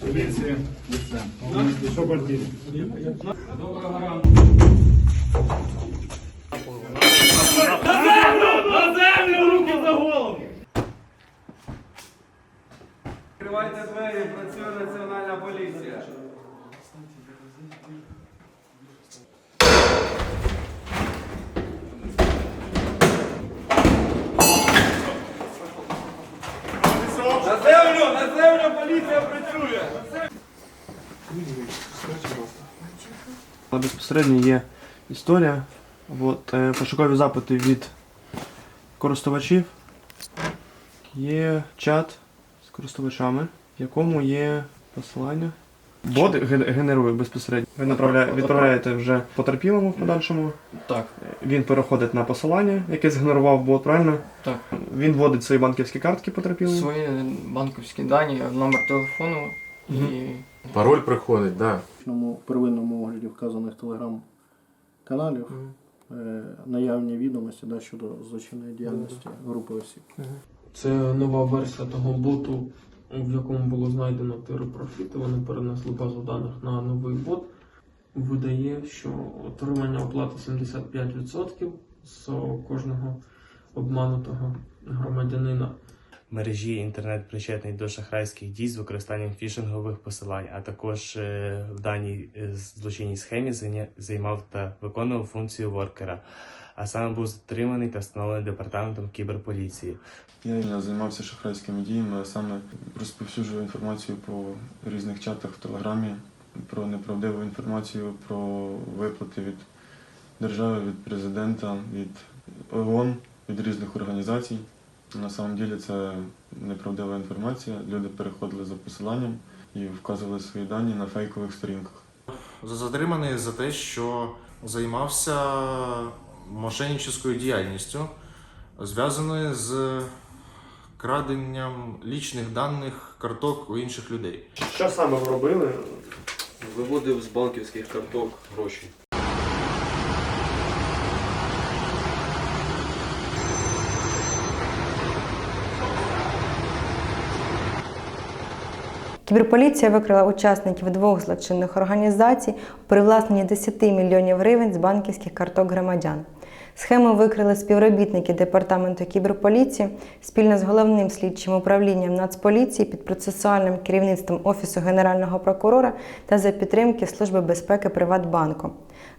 Поліція. Що землю! На землю, руки за голову! Відкривайте двері, працює національна поліція. На землю, на землю поліція працює! Безпосередньо є історія. От, е, пошукові запити від користувачів. Є чат з користувачами, в якому є посилання. Бот ге- генерує безпосередньо. Ви направляє, відправляєте вже потерпілому в подальшому. Так, Він переходить на посилання, яке згенерував бот, правильно? так. Він вводить свої банківські картки потерпілому. Свої банківські дані, номер телефону і Пароль приходить, да. В первинному огляді вказаних телеграм-каналів е, наявні відомості да, щодо злочинної діяльності групи осіб. Це нова версія того боту, в якому було знайдено теропрофіти. Вони перенесли базу даних на новий бот. Видає, що отримання оплати 75% з кожного обманутого громадянина. мережі інтернет причетний до шахрайських дій з використанням фішингових посилань, а також е, в даній е, злочинній схемі займав та виконував функцію воркера, а саме був затриманий та встановлений департаментом кіберполіції. Я займався шахрайськими діями, а саме розповсюджував інформацію по різних чатах в Телеграмі, про неправдиву інформацію, про виплати від держави, від президента, від ООН, від різних організацій. На самом ділі це неправдива інформація. Люди переходили за посиланням і вказували свої дані на фейкових сторінках. Затриманий за те, що займався мошенническою діяльністю, зв'язаною з краденням лічних даних карток у інших людей. Що саме ви робили? Виводив з банківських карток гроші. Кіберполіція викрила учасників двох злочинних організацій у привласненні 10 мільйонів гривень з банківських карток громадян. Схему викрили співробітники департаменту кіберполіції спільно з головним слідчим управлінням Нацполіції під процесуальним керівництвом Офісу Генерального прокурора та за підтримки Служби безпеки Приватбанку.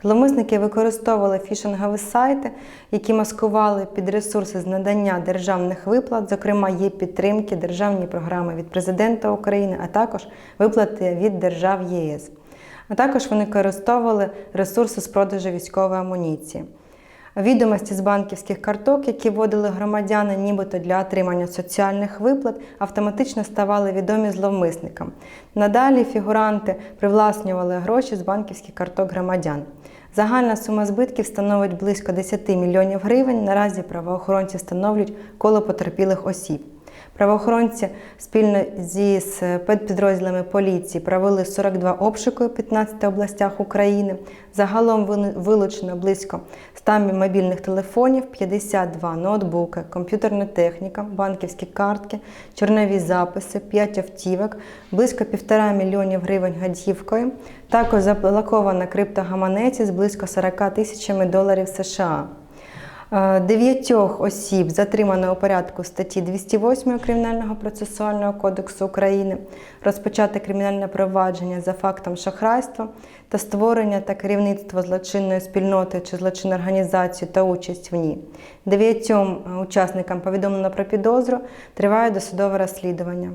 Зловмисники використовували фішингові сайти, які маскували під ресурси з надання державних виплат, зокрема є підтримки, державні програми від президента України, а також виплати від держав ЄС. А також вони використовували ресурси з продажу військової амуніції. Відомості з банківських карток, які вводили громадяни, нібито для отримання соціальних виплат, автоматично ставали відомі зловмисникам. Надалі фігуранти привласнювали гроші з банківських карток громадян. Загальна сума збитків становить близько 10 мільйонів гривень. Наразі правоохоронці встановлюють коло потерпілих осіб. Правоохоронці спільно зі спецпідрозділами поліції провели 42 обшуки у 15 областях України. Загалом вилучено близько 100 мобільних телефонів, 52 ноутбуки, комп'ютерна техніка, банківські картки, чорнові записи, 5 автівок, близько 1,5 мільйонів гривень гадівкою. Також заблокована криптогаманеці з близько 40 тисячами доларів США. Е, Дев'ятьох осіб затримано у порядку статті 208 Кримінального процесуального кодексу України, розпочати кримінальне провадження за фактом шахрайства та створення та керівництво злочинної спільноти чи злочинної організації та участь в ній. Дев'ятьом е, учасникам повідомлено про підозру, триває досудове розслідування.